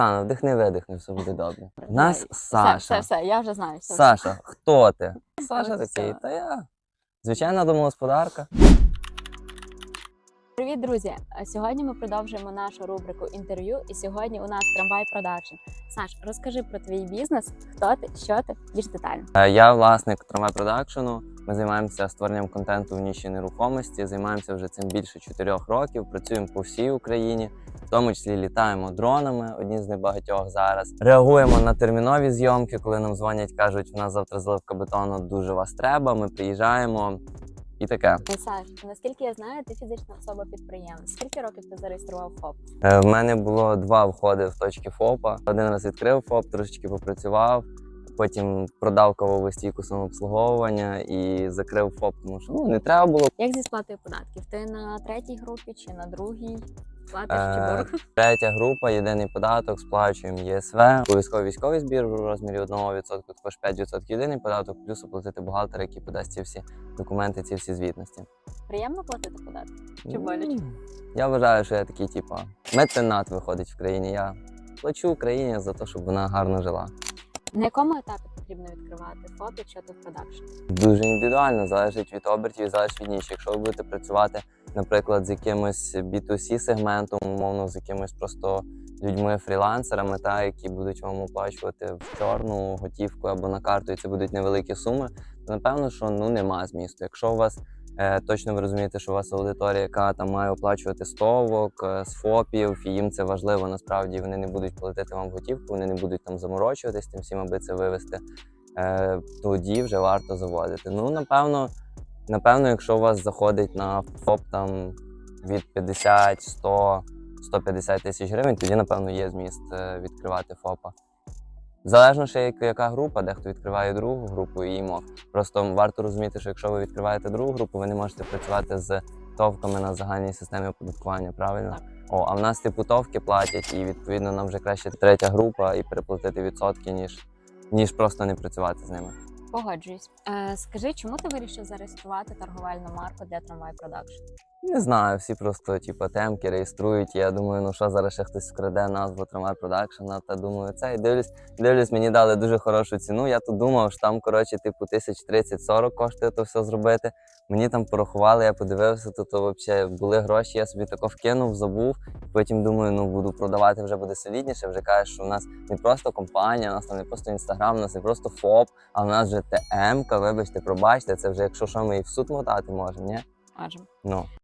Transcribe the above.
Оксана, вдихни, видихни, все буде добре. У нас Саша. все, все, я вже знаю. Все, Саша, хто ти? Саша такий, та я. Звичайна домогосподарка. Привіт, друзі! Сьогодні ми продовжуємо нашу рубрику інтерв'ю, і сьогодні у нас трамвай продакшн. Саш, розкажи про твій бізнес, хто ти, що ти, більш детально. Е, Я власник трамвай продакшену. Ми займаємося створенням контенту в ніші нерухомості. Займаємося вже цим більше чотирьох років. Працюємо по всій Україні, в тому числі літаємо дронами, одні з небагатьох зараз. Реагуємо на термінові зйомки, коли нам дзвонять, кажуть, у нас завтра заливка бетону, дуже вас треба. Ми приїжджаємо і таке. Саш, наскільки я знаю, ти фізична особа підприємець. Скільки років ти зареєстрував ФОП? Е, В мене було два входи в точки ФОПа. Один раз відкрив ФОП, трошечки попрацював. Потім продав кавову стійку самообслуговування і закрив ФОП, тому що ну не треба було. Як зі сплатою податків? Ти на третій групі чи на другій? Платиш чи Е. Третя група, єдиний податок, сплачуємо ЄСВ, обов'язково військовий збір в розмірі 1%, також 5% єдиний податок, плюс оплатити бухгалтера, який подасть ці всі документи, ці всі звітності. Приємно платити податки? Чи боляче? Я вважаю, що я такий, типа, меценат виходить в країні. Я плачу Україні за те, щоб вона гарно жила. На якому етапі потрібно відкривати ФОП, якщо ти в продакшн? Дуже індивідуально, залежить від обертів, і залежить від ніші. Якщо ви будете працювати, наприклад, з якимось B2C сегментом, умовно, з якимось просто людьми фрілансерами, та які будуть вам оплачувати в чорну готівку або на карту, і це будуть невеликі суми, то напевно, що ну нема змісту. Якщо у вас е, точно ви розумієте, що у вас аудиторія, яка там має оплачувати стовок, е, з ФОПів, і їм це важливо, насправді вони не будуть платити вам готівку, вони не будуть там заморочуватись тим всім, аби це вивести е, тоді вже варто заводити. Ну, напевно, напевно, якщо у вас заходить на ФОП там від 50, 100, 150 тисяч гривень, тоді, напевно, є зміст е, відкривати ФОПа. Залежно ще яка група, дехто відкриває другу групу і мов. Просто варто розуміти, що якщо ви відкриваєте другу групу, ви не можете працювати з товками на загальній системі оподаткування, правильно? О, а в нас типу товки платять, і відповідно нам вже краще третя група і переплатити відсотки, ніж, ніж просто не працювати з ними. Погоджуюсь. Е, скажи, чому ти вирішив зареєструвати торговельну марку для трамвай продакшн? Не знаю, всі просто типу, темки реєструють. Я думаю, ну що зараз ще хтось вкраде назву Трамвай Продакшена. Та думаю, це і дивлюсь, дивлюсь, мені дали дуже хорошу ціну. Я тут думав, що там, коротше, типу, тисяч 30-40 коштує то все зробити. Мені там порахували, я подивився, то, то взагалі були гроші, я собі тако вкинув, забув. Потім думаю, ну буду продавати вже буде солідніше. Вже кажеш, що в нас не просто компанія, у нас там не просто інстаграм, у нас не просто ФОП, а в нас вже ТМ-ка, вибачте, пробачте, це вже якщо що ми і в суд мотати можемо, ні? Можемо. Ну.